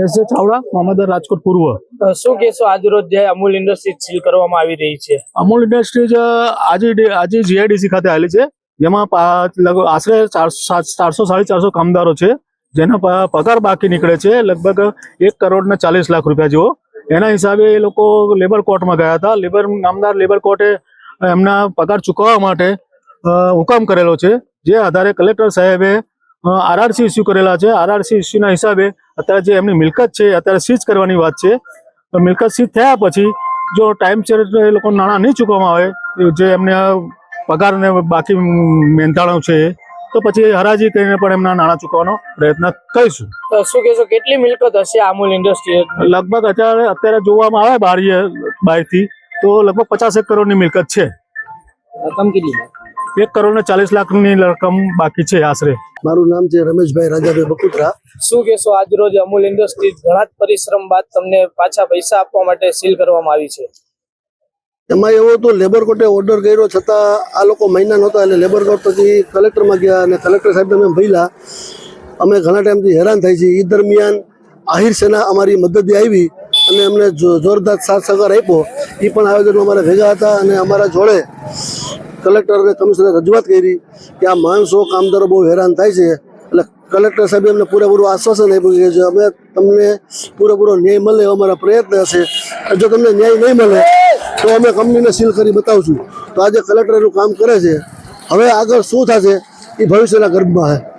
S જે ચાવડા મામલતદાર રાજકોટ પૂર્વ. શું કહેશો? આજરોજ જે અમૂલ ઇન્ડસ્ટ્રીઝ સીલ કરવામાં આવી રહી છે. અમૂલ ઇન્ડસ્ટ્રીઝ આજે આજે જીઆઈડીસી ખાતે આવેલી છે જેમાં આશરે ચારસો સાડી ચારસો કામદારો છે જેના પગાર બાકી નીકળે છે લગભગ એક કરોડ ને ચાલીસ લાખ રૂપિયા જેવો. એના હિસાબે એ લોકો લેબર કોર્ટમાં ગયા હતા. લેબર નામદાર લેબર કોર્ટે એમના પગાર ચૂકવવા માટે હુકમ કરેલો છે. જે આધારે કલેક્ટર સાહેબે આરઆરસી ઇસ્યુ કરેલા છે. આરઆરસી ઇસ્યુના હિસાબે અત્યારે જે એમની મિલકત છે અત્યારે સીઝ કરવાની વાત છે તો મિલકત સીઝ થયા પછી જો ટાઈમ છે એ લોકો નાણાં નહીં ચૂકવવામાં આવે જે એમને પગાર ને બાકી મેંધાણો છે તો પછી હરાજી કરીને પણ એમના નાણાં ચૂકવવાનો પ્રયત્ન કરીશું. તો શું કહેશો કેટલી મિલકત હશે આ અમૂલ ઇન્ડસ્ટ્રી લગભગ અત્યારે અત્યારે જોવામાં આવે બારીએ બહારથી તો લગભગ પચાસ એક કરોડની મિલકત છે. રકમ કેટલી એક કરોડ ને ચાલીસ લાખની રકમ બાકી છે આશરે. મારું નામ છે રમેશભાઈ રાજાભાઈ બકુત્રા. શું કહેશો આજરોજ અમૂલ ઇન્ડસ્ટ્રીઝ ઘણા પરિશ્રમ બાદ તમને પાછા પૈસા આપવા માટે સીલ કરવામાં આવી છે? એમાં એવું હતું લેબર કોર્ટે ઓર્ડર કર્યો છતાં આ લોકો મહિના નહોતા એટલે લેબર કોર્ટ પછી કલેક્ટરમાં ગયા અને કલેક્ટર સાહેબને અમે ભયલા. અમે ઘણા ટાઈમથી હેરાન થઈ છીએ. એ દરમિયાન આહિર સેના અમારી મદદે આવી અને અમને જો- જોરદાર સાથ સહકાર આપ્યો. એ પણ આયોજનો અમારા ભેગા હતા અને અમારા જોડે કલેક્ટર અને કમિશનરે રજૂઆત કરી કે આ માણસો કામદારો બહુ હેરાન થાય છે. એટલે કલેક્ટર સાહેબે અમને પૂરેપૂરું આશ્વાસન આપ્યું કે અમે તમને પૂરેપૂરો ન્યાય મળે એવો અમારા પ્રયત્ન હશે જો તમને ન્યાય નહીં મળે તો અમે કંપનીને સીલ કરી બતાવશું. તો આજે કલેક્ટર એનું કામ કરે છે. હવે આગળ શું થશે એ ભવિષ્યના ગર્ભમાં છે